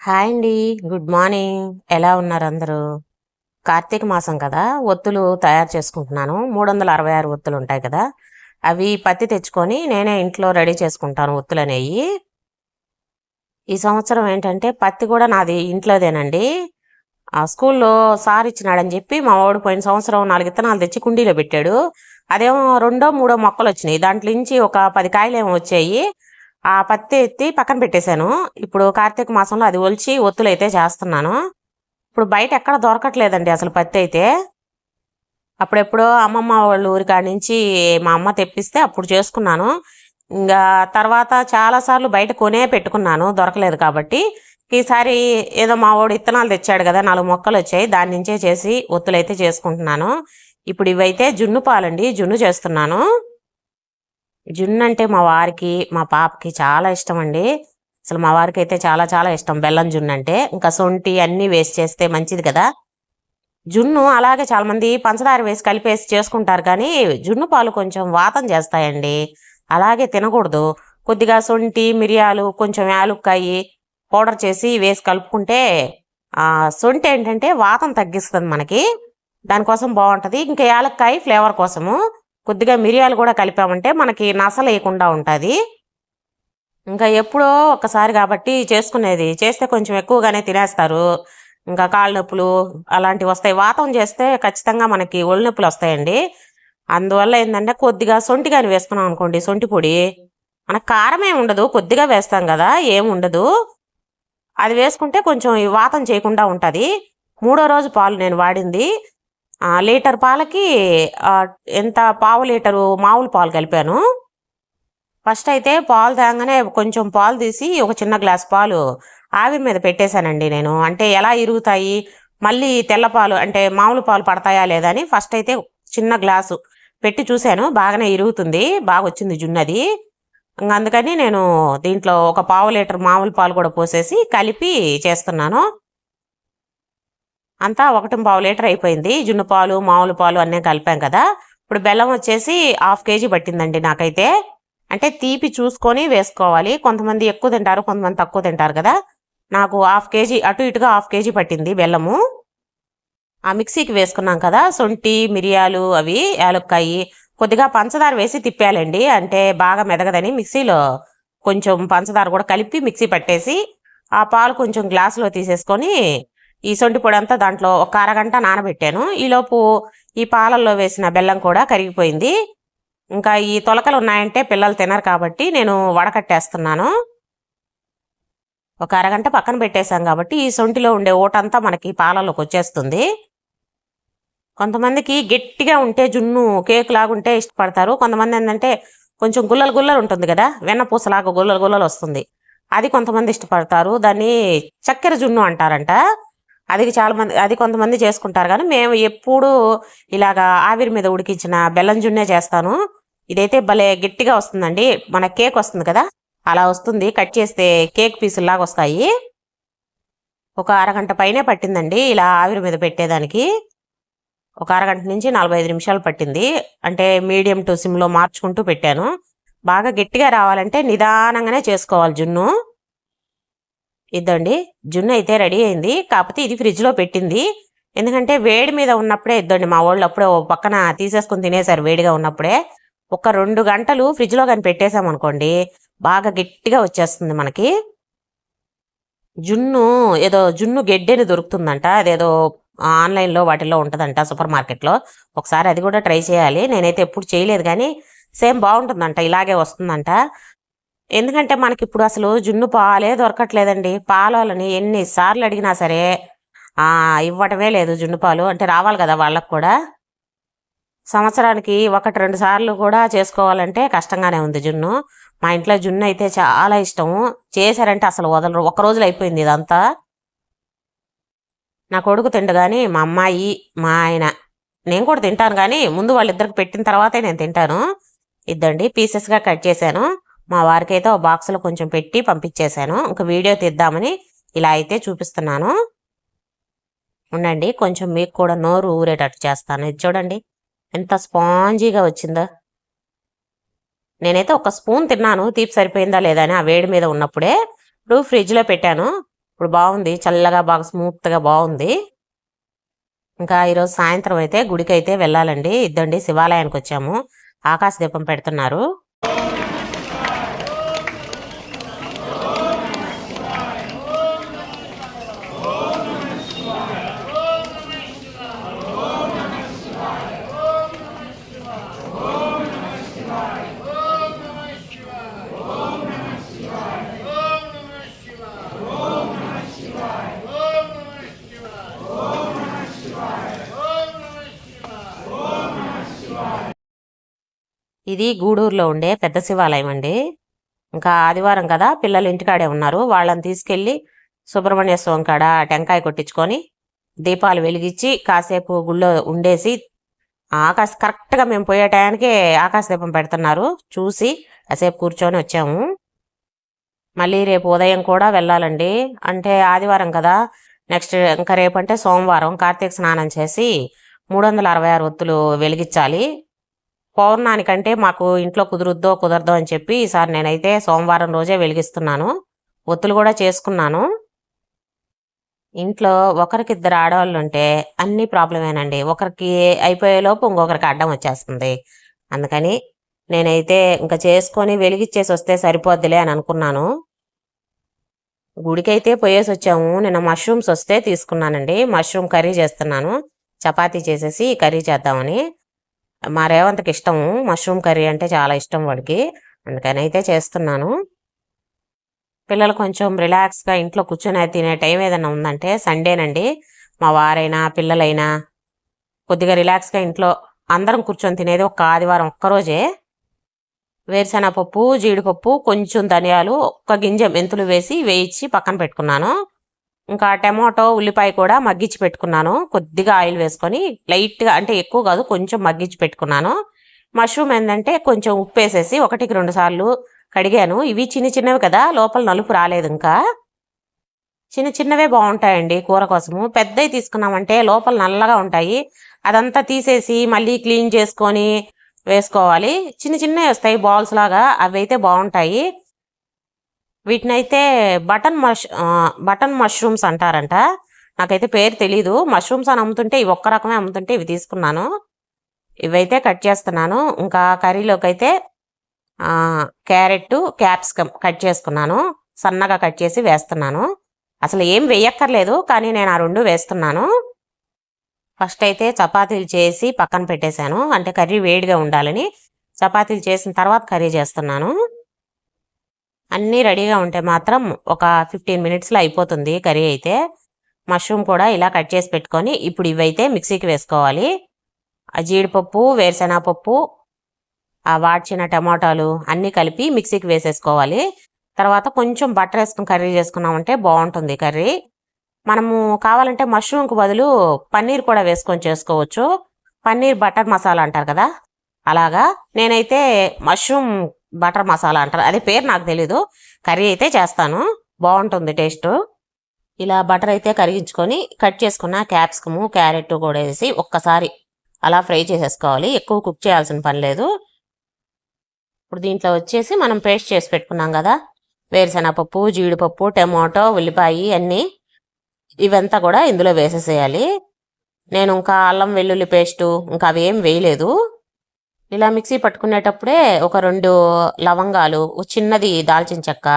Hi అండి. Good morning. ఎలా ఉన్నారు అందరూ? కార్తీక మాసం కదా ఒత్తులు తయారు చేసుకుంటున్నాను. మూడు వందల అరవై ఆరు ఒత్తులు ఉంటాయి కదా అవి పత్తి తెచ్చుకొని నేనే ఇంట్లో రెడీ చేసుకుంటాను ఒత్తులు అనేవి ఈ సంవత్సరం ఏంటంటే పత్తి కూడా నాది ఇంట్లోదేనండి. ఆ స్కూల్లో సార్ ఇచ్చినాడని చెప్పి మా వాడు పోయిన సంవత్సరం నాలుగు ఇత్తనాలు తెచ్చి కుండీలో పెట్టాడు. అదేమో రెండో మూడో మొక్కలు వచ్చినాయి. దాంట్లో నుంచి ఒక పది కాయలు ఏమో వచ్చాయి. ఆ పత్తి ఎత్తి పక్కన పెట్టేశాను. ఇప్పుడు కార్తీక మాసంలో అది ఒలిచి ఒత్తులు అయితే చేస్తున్నాను. ఇప్పుడు బయట ఎక్కడ దొరకట్లేదండి అసలు పత్తి అయితే. అప్పుడెప్పుడో అమ్మమ్మ వాళ్ళ ఊరి కాడి నుంచి మా అమ్మ తెప్పిస్తే అప్పుడు చేసుకున్నాను. ఇంకా తర్వాత చాలాసార్లు బయట కొనే పెట్టుకున్నాను దొరకలేదు కాబట్టి. ఈసారి ఏదో మా వాడు ఇత్తనాలు తెచ్చాడు కదా నాలుగు మొక్కలు వచ్చాయి దాని నుంచే చేసి ఒత్తులు అయితే చేసుకుంటున్నాను. ఇప్పుడు ఇవైతే జున్ను పాలండి జున్ను చేస్తున్నాను. జున్ను అంటే మా వారికి మా పాపకి చాలా ఇష్టం అండి అసలు మా వారికి అయితే చాలా చాలా ఇష్టం. బెల్లం జున్ను అంటే. ఇంకా సొంటి అన్నీ వేసి చేస్తే మంచిది కదా. జున్ను అలాగే చాలామంది పంచదార వేసి కలిపేసి చేసుకుంటారు. కానీ జున్ను పాలు కొంచెం వాతం చేస్తాయండి. అలాగే తినకూడదు. కొద్దిగా సొంటి మిరియాలు కొంచెం యాలుక్కాయి పౌడర్ చేసి వేసి కలుపుకుంటే సొంటి ఏంటంటే వాతం తగ్గిస్తుంది మనకి. దానికోసం బాగుంటుంది. ఇంకా యాలక్కాయ ఫ్లేవర్ కోసము. కొద్దిగా మిరియాలు కూడా కలిపామంటే మనకి నసలేయకుండా ఉంటుంది. ఇంకా ఎప్పుడో ఒక్కసారి కాబట్టి చేసుకునేది. చేస్తే కొంచెం ఎక్కువగానే తినేస్తారు. ఇంకా కాళ్ళ నొప్పులు అలాంటివి వస్తాయి. వాతం చేస్తే ఖచ్చితంగా మనకి ఒళ్ళు నొప్పులు వస్తాయండి. అందువల్ల ఏంటంటే కొద్దిగా సొంటి కానీ వేసుకున్నాం అనుకోండి సొంటి పొడి. మనకు కారం ఉండదు కొద్దిగా వేస్తాం కదా ఏముండదు అది వేసుకుంటే కొంచెం వాతం చేయకుండా ఉంటుంది. మూడో రోజు పాలు నేను వాడింది. లీటర్ పాలకి ఎంత పావు లీటరు మామూలు పాలు కలిపాను. ఫస్ట్ అయితే పాలు తాగానే కొంచెం పాలు తీసి ఒక చిన్న గ్లాస్ పాలు ఆవిరి మీద పెట్టేశానండి నేను. అంటే ఎలా ఇరుగుతాయి? మళ్ళీ తెల్ల పాలు అంటే మామూలు పాలు పడతాయా లేదా అని ఫస్ట్ అయితే చిన్న గ్లాసు పెట్టి చూశాను. బాగానే ఇరుగుతుంది. బాగా వచ్చింది జున్నది. ఇంకా అందుకని నేను దీంట్లో ఒక పావు లీటర్ మామూలు పాలు కూడా పోసేసి కలిపి చేస్తున్నాను. అంతా ఒకటి పావు లీటర్ అయిపోయింది. జున్ను పాలు మామూలు పాలు అన్నీ కలిపాం కదా. ఇప్పుడు బెల్లం వచ్చేసి హాఫ్ కేజీ పట్టిందండి నాకైతే. అంటే తీపి చూసుకొని వేసుకోవాలి. కొంతమంది ఎక్కువ తింటారు కొంతమంది తక్కువ తింటారు కదా. నాకు హాఫ్ కేజీ అటు ఇటుగా హాఫ్ కేజీ పట్టింది బెల్లము. ఆ మిక్సీకి వేసుకున్నాం కదా సొంటి మిరియాలు అవి యాలక్కాయి. కొద్దిగా పంచదార వేసి తిప్పాలండి. అంటే బాగా మెదగదని మిక్సీలో కొంచెం పంచదార కూడా కలిపి మిక్సీ పట్టేసి ఆ పాలు కొంచెం గ్లాసులో తీసేసుకొని ఈ సొంటి పొడి అంతా దాంట్లో ఒక అరగంట నానబెట్టాను. ఈలోపు ఈ పాలల్లో వేసిన బెల్లం కూడా కరిగిపోయింది. ఇంకా ఈ తొలకలు ఉన్నాయంటే పిల్లలు తినరు కాబట్టి నేను వడకట్టేస్తున్నాను. ఒక అరగంట పక్కన పెట్టేశాం కాబట్టి ఈ సొంటిలో ఉండే ఓటంతా మనకి పాలల్లోకి వచ్చేస్తుంది. కొంతమందికి గట్టిగా ఉంటే జున్ను కేక్ లాగుంటే ఇష్టపడతారు. కొంతమంది ఏంటంటే కొంచెం గుల్లలు గుల్లలు ఉంటుంది కదా వెన్నపూసలాగా గుల్లలు గుల్లలు వస్తుంది. అది కొంతమంది ఇష్టపడతారు. దాన్ని చక్కెర జున్ను అంటారంట. అది చాలా మంది అది కొంతమంది చేసుకుంటారు. కానీ మేము ఎప్పుడు ఇలాగా ఆవిరి మీద ఉడికించిన బెల్లం జున్నే చేస్తాను. ఇదైతే భలే గట్టిగా వస్తుందండి. మన కేక్ వస్తుంది కదా? అలా వస్తుంది. కట్ చేస్తే కేక్ పీసుల్లాగా వస్తాయి. ఒక అరగంట పైనే పట్టిందండి ఇలా ఆవిరి మీద పెట్టేదానికి. ఒక అరగంట నుంచి నలభై ఐదు నిమిషాలు పట్టింది. అంటే మీడియం టు సిమ్లో మార్చుకుంటూ పెట్టాను. బాగా గట్టిగా రావాలంటే నిదానంగానే చేసుకోవాలి జున్ను. ఇద్దండి. జున్ను అయితే రెడీ అయింది. కాకపోతే ఇది ఫ్రిడ్జ్లో పెట్టింది. ఎందుకంటే వేడి మీద ఉన్నప్పుడే ఇద్దండి. మా వాళ్ళు అప్పుడే పక్కన తీసేసుకుని తినేశారు వేడిగా ఉన్నప్పుడే. ఒక రెండు గంటలు ఫ్రిడ్జ్లో కానీ పెట్టేశామనుకోండి బాగా గట్టిగా వచ్చేస్తుంది మనకి. జున్ను ఏదో జున్ను గెడ్డెని దొరుకుతుందంట. అదేదో ఆన్లైన్లో వాటిల్లో ఉంటుందంట సూపర్ మార్కెట్లో. ఒకసారి అది కూడా ట్రై చేయాలి. నేనైతే ఎప్పుడు చేయలేదు కానీ సేమ్ బాగుంటుందంట. ఇలాగే వస్తుందంట. ఎందుకంటే మనకి ఇప్పుడు అసలు జున్ను పాలే దొరకట్లేదండి. పాలని ఎన్నిసార్లు అడిగినా సరే ఇవ్వటమే లేదు జున్ను పాలు. అంటే రావాలి కదా వాళ్ళకు కూడా. సంవత్సరానికి ఒకటి రెండు సార్లు కూడా చేసుకోవాలంటే కష్టంగానే ఉంది జున్ను. మా ఇంట్లో జున్ను అయితే చాలా ఇష్టము చేశారంటే అసలు వదలరు. ఒక రోజులో అయిపోయింది ఇదంతా. నా కొడుకు తిండు కానీ మా అమ్మాయి మా ఆయన నేను కూడా తింటాను కానీ ముందు వాళ్ళిద్దరికి పెట్టిన తర్వాతే నేను తింటాను. ఇద్దండి పీసెస్గా కట్ చేశాను. మా వారికి అయితే ఒక బాక్స్లో కొంచెం పెట్టి పంపించేశాను. ఇంకా వీడియో తీద్దామని ఇలా అయితే చూపిస్తున్నాను. ఉండండి కొంచెం మీకు కూడా నోరు ఊరేటట్టు చేస్తాను. ఇది చూడండి ఎంత స్పాంజీగా వచ్చిందో. నేనైతే ఒక స్పూన్ తిన్నాను తీపి సరిపోయిందా లేదా అని ఆ వేడి మీద ఉన్నప్పుడే ఇప్పుడు ఫ్రిడ్జ్లో పెట్టాను. ఇప్పుడు బాగుంది చల్లగా బాగా స్మూత్గా బాగుంది. ఇంకా ఈరోజు సాయంత్రం అయితే గుడికి అయితే వెళ్ళాలండి. ఇద్దండి శివాలయానికి వచ్చాము. ఆకాశ దీపం పెడుతున్నారు. ఇది గూడూరులో ఉండే పెద్ద శివాలయం అండి. ఇంకా ఆదివారం కదా పిల్లలు ఇంటికాడే ఉన్నారు. వాళ్ళని తీసుకెళ్ళి సుబ్రహ్మణ్య స్వామి కాడ టెంకాయ కొట్టించుకొని దీపాలు వెలిగించి కాసేపు గుళ్ళో ఉండేసి ఆకాశ కరెక్ట్గా మేము పోయే టయానికి ఆకాశ దీపం పెడుతున్నారు. చూసి కాసేపు కూర్చొని వచ్చాము. మళ్ళీ రేపు ఉదయం కూడా వెళ్ళాలండి. అంటే ఆదివారం కదా. నెక్స్ట్ ఇంకా రేపు అంటే సోమవారం. కార్తీక స్నానం చేసి మూడు వందల అరవై ఆరు ఒత్తులు వెలిగించాలి. పౌర్ణానికంటే మాకు ఇంట్లో కుదురుద్దో కుదరదో అని చెప్పి ఈసారి నేనైతే సోమవారం రోజే వెలిగిస్తున్నాను. ఒత్తులు కూడా చేసుకున్నాను. ఇంట్లో ఒకరికిద్దరు ఆడవాళ్ళు ఉంటే అన్ని ప్రాబ్లమేనండి ఒకరికి అయిపోయేలోపు ఇంకొకరికి అడ్డం వచ్చేస్తుంది. అందుకని నేనైతే ఇంకా చేసుకొని వెలిగిచ్చేసి వస్తే సరిపోద్దిలే అని అనుకున్నాను. గుడికైతే పోయేసి వచ్చాము. నిన్న మష్రూమ్స్ వస్తే తీసుకున్నానండి. మష్రూమ్ కర్రీ చేస్తున్నాను. చపాతీ చేసేసి కర్రీ చేద్దామని. మా రేవంత్కి ఇష్టము మష్రూమ్ కర్రీ అంటే చాలా ఇష్టం వాడికి. అందుకని అయితే చేస్తున్నాను. పిల్లలు కొంచెం రిలాక్స్గా ఇంట్లో కూర్చొని తినే టైం ఏదైనా ఉందంటే సండేనండి. మా వారైనా పిల్లలైనా కొద్దిగా రిలాక్స్గా ఇంట్లో అందరం కూర్చొని తినేది ఒక ఆదివారం ఒక్కరోజే. వేరుశనగపప్పు జీడిపప్పు కొంచెం ధనియాలు ఒక్క గింజ మెంతులు వేసి వేయించి పక్కన పెట్టుకున్నాను. ఇంకా టమాటో ఉల్లిపాయ కూడా మగ్గించి పెట్టుకున్నాను. కొద్దిగా ఆయిల్ వేసుకొని లైట్గా అంటే ఎక్కువ కాదు కొంచెం మగ్గించి పెట్టుకున్నాను. మష్రూమ్ ఏంటంటే కొంచెం ఉప్పు వేసేసి ఒకటికి రెండు సార్లు కడిగాను. ఇవి చిన్న చిన్నవి కదా లోపల నలుపు రాలేదు ఇంకా. చిన్న చిన్నవే బాగుంటాయండి కూర కోసము. పెద్దవి తీసుకున్నామంటే లోపల నల్లగా ఉంటాయి. అదంతా తీసేసి మళ్ళీ క్లీన్ చేసుకొని వేసుకోవాలి. చిన్న చిన్నవి వస్తాయి బాల్స్ లాగా అవి అయితే బాగుంటాయి. వీటినైతే బటన్ మష్ బటన్ మష్రూమ్స్ అంటారంట. నాకైతే పేరు తెలీదు. మష్రూమ్స్ అని అమ్ముతుంటే ఇవి ఒక్క రకమే అమ్ముతుంటే ఇవి తీసుకున్నాను. ఇవైతే కట్ చేస్తున్నాను. ఇంకా కర్రీలోకి అయితే క్యారెట్ క్యాప్సికమ్ కట్ చేసుకున్నాను. సన్నగా కట్ చేసి వేస్తున్నాను. అసలు ఏం వేయక్కర్లేదు కానీ నేను ఆ రెండు వేస్తున్నాను. ఫస్ట్ అయితే చపాతీలు చేసి పక్కన పెట్టేశాను. అంటే కర్రీ వేడిగా ఉండాలని. చపాతీలు చేసిన తర్వాత కర్రీ చేస్తున్నాను. అన్నీ రెడీగా ఉంటే మాత్రం ఒక ఫిఫ్టీన్ మినిట్స్లో అయిపోతుంది కర్రీ అయితే. మష్రూమ్ కూడా ఇలా కట్ చేసి పెట్టుకొని ఇప్పుడు ఇవైతే మిక్సీకి వేసుకోవాలి. ఆ జీడిపప్పు వేరుశెనగపప్పు ఆ వాడ్చిన టమాటాలు అన్నీ కలిపి మిక్సీకి వేసేసుకోవాలి. తర్వాత కొంచెం బటర్ వేసుకుని కర్రీ చేసుకున్నామంటే బాగుంటుంది కర్రీ. మనము కావాలంటే మష్రూమ్కి బదులు పన్నీర్ కూడా వేసుకొని చేసుకోవచ్చు. పన్నీర్ బటర్ మసాలా అంటారు కదా? అలాగా. నేనైతే మష్రూమ్ బటర్ మసాలా అంటారు. అదే పేరు నాకు తెలీదు. కర్రీ అయితే చేస్తాను. బాగుంటుంది టేస్ట్. ఇలా బటర్ అయితే కరిగించుకొని కట్ చేసుకున్న క్యాప్సికము క్యారెట్ కూడా వేసి ఒక్కసారి అలా ఫ్రై చేసేసుకోవాలి. ఎక్కువ కుక్ చేయాల్సిన పని లేదు. ఇప్పుడు దీంట్లో వచ్చేసి మనం పేస్ట్ చేసి పెట్టుకున్నాం కదా. వేరుశెనగపప్పు జీడిపప్పు టమాటో ఉల్లిపాయి అన్నీ ఇవంతా కూడా ఇందులో వేసేసేయాలి. నేను ఇంకా అల్లం వెల్లుల్లి పేస్టు ఇంకా అవి ఏం వేయలేదు. ఇలా మిక్సీ పట్టుకునేటప్పుడే ఒక రెండు లవంగాలు చిన్నది దాల్చిన చెక్క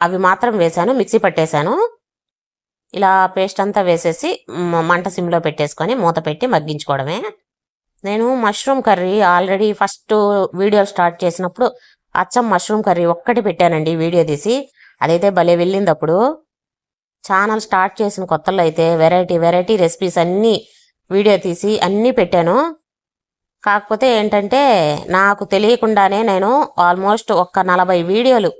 అవి మాత్రం వేసాను మిక్సీ పట్టేశాను. ఇలా పేస్ట్ అంతా వేసేసి మంట సిమ్లో పెట్టేసుకొని మూత పెట్టి మగ్గించుకోవడమే. నేను mushroom curry already first video start చేసినప్పుడు అచ్చం మష్రూమ్ కర్రీ ఒక్కటి పెట్టానండి వీడియో తీసి. అదైతే భలే వెళ్ళింది అప్పుడు ఛానల్ స్టార్ట్ చేసిన కొత్తలో అయితే వెరైటీ వెరైటీ రెసిపీస్ అన్నీ వీడియో తీసి అన్నీ పెట్టాను. కాకపోతే ఏంటంటే నాకు తెలియకుండానే నేను ఆల్మోస్ట్ ఒక్క నలభై వీడియోలు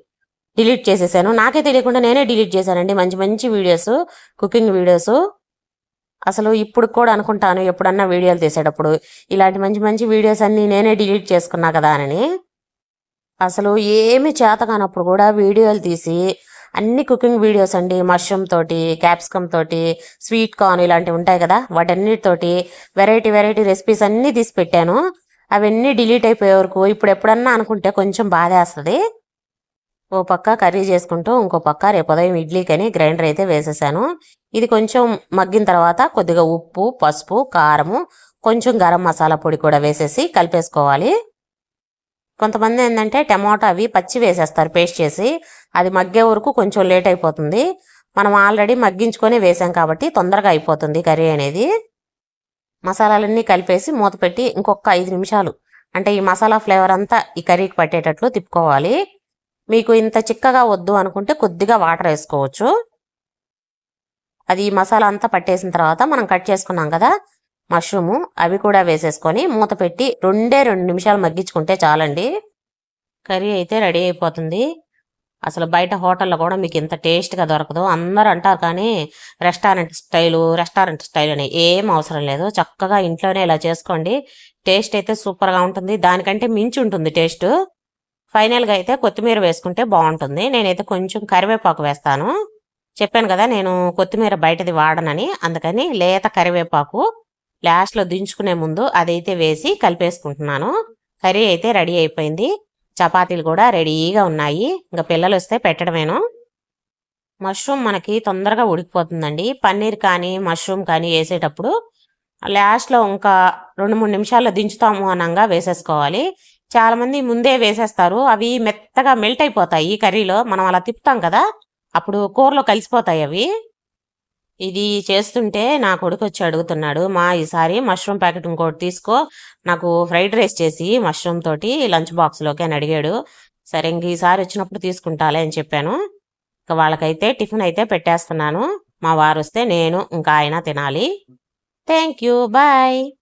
డిలీట్ చేసేసాను. నాకే తెలియకుండా నేనే డిలీట్ చేశానండి. మంచి మంచి వీడియోస్ కుకింగ్ వీడియోస్. అసలు ఇప్పుడు కూడా అనుకుంటాను ఎప్పుడన్నా వీడియోలు తీసేటప్పుడు. ఇలాంటి మంచి మంచి వీడియోస్ అన్నీ నేనే డిలీట్ చేసుకున్నా కదా అని. అసలు ఏమి చేత కానప్పుడు కూడా వీడియోలు తీసి అన్ని కుకింగ్ వీడియోస్ అండి మష్రూమ్ తోటి క్యాప్సికమ్ తోటి స్వీట్ కార్న్ ఇలాంటివి ఉంటాయి కదా వాటన్నిటితోటి వెరైటీ వెరైటీ రెసిపీస్ అన్నీ తీసి పెట్టాను. అవన్నీ డిలీట్ అయిపోయే వరకు ఇప్పుడు ఎప్పుడన్నా అనుకుంటే కొంచెం బాధేస్తుంది. ఓ పక్క కర్రీ చేసుకుంటూ ఇంకో పక్క రేపు ఉదయం ఇడ్లీకని గ్రైండర్ అయితే వేసేసాను. ఇది కొంచెం మగ్గిన తర్వాత కొద్దిగా ఉప్పు పసుపు కారము కొంచెం గరం మసాలా పొడి కూడా వేసేసి కలిపేసుకోవాలి. కొంతమంది ఏంటంటే టమాటో అవి పచ్చి వేసేస్తారు పేస్ట్ చేసి. అది మగ్గే వరకు కొంచెం లేట్ అయిపోతుంది. మనం ఆల్రెడీ మగ్గించుకొని వేసాం కాబట్టి తొందరగా అయిపోతుంది కర్రీ అనేది. మసాలాలన్నీ కలిపేసి మూత పెట్టి ఇంకొక ఐదు నిమిషాలు. అంటే ఈ మసాలా ఫ్లేవర్ అంతా ఈ కర్రీకి పట్టేటట్లు తిప్పుకోవాలి. మీకు ఇంత చిక్కగా వద్దు అనుకుంటే కొద్దిగా వాటర్ వేసుకోవచ్చు. అది ఈ మసాలా అంతా పట్టేసిన తర్వాత మనం కట్ చేసుకున్నాం కదా మష్రూము అవి కూడా వేసేసుకొని మూత పెట్టి రెండే రెండు నిమిషాలు మగ్గించుకుంటే చాలండి. కర్రీ అయితే రెడీ అయిపోతుంది. అసలు బయట హోటల్లో కూడా మీకు ఇంత టేస్ట్గా దొరకదు. అందరూ అంటారు కానీ రెస్టారెంట్ స్టైలు రెస్టారెంట్ స్టైల్ అని ఏం అవసరం లేదు. చక్కగా ఇంట్లోనే ఇలా చేసుకోండి. టేస్ట్ అయితే సూపర్గా ఉంటుంది. దానికంటే మించి ఉంటుంది టేస్ట్. ఫైనల్గా అయితే కొత్తిమీర వేసుకుంటే బాగుంటుంది. నేనైతే కొంచెం కరివేపాకు వేస్తాను. చెప్పాను కదా నేను కొత్తిమీర బయటది వాడనని. అందుకని లేత కరివేపాకు లాస్ట్లో దించుకునే ముందు అదైతే వేసి కలిపేసుకుంటున్నాను. కర్రీ అయితే రెడీ అయిపోయింది. చపాతీలు కూడా రెడీగా ఉన్నాయి. ఇంకా పిల్లలు వస్తే పెట్టడమేను. మష్రూమ్ మనకి తొందరగా ఉడికిపోతుందండి. పన్నీర్ కానీ మష్రూమ్ కానీ వేసేటప్పుడు లాస్ట్లో ఇంకా రెండు మూడు నిమిషాల్లో దించుతాము అనంగా వేసేసుకోవాలి. చాలామంది ముందే వేసేస్తారు. అవి మెత్తగా మెల్ట్ అయిపోతాయి కర్రీలో. మనం అలా తిప్పుతాం కదా అప్పుడు కూరలో కలిసిపోతాయి అవి. ఇది చేస్తుంటే నా కొడుకు వచ్చి అడుగుతున్నాడు మా ఈసారి మష్రూమ్ ప్యాకెట్ ఇంకోటి తీసుకో. నాకు ఫ్రైడ్ రైస్ చేసి మష్రూమ్ తోటి లంచ్ బాక్స్లోకి అని అడిగాడు. సరే ఇంక ఈసారి వచ్చినప్పుడు తీసుకుంటాలే అని చెప్పాను. ఇక వాళ్ళకైతే టిఫిన్ అయితే పెట్టేస్తున్నాను. మా వారు వస్తే నేను ఇంకా ఆయన తినాలి. Thank you bye.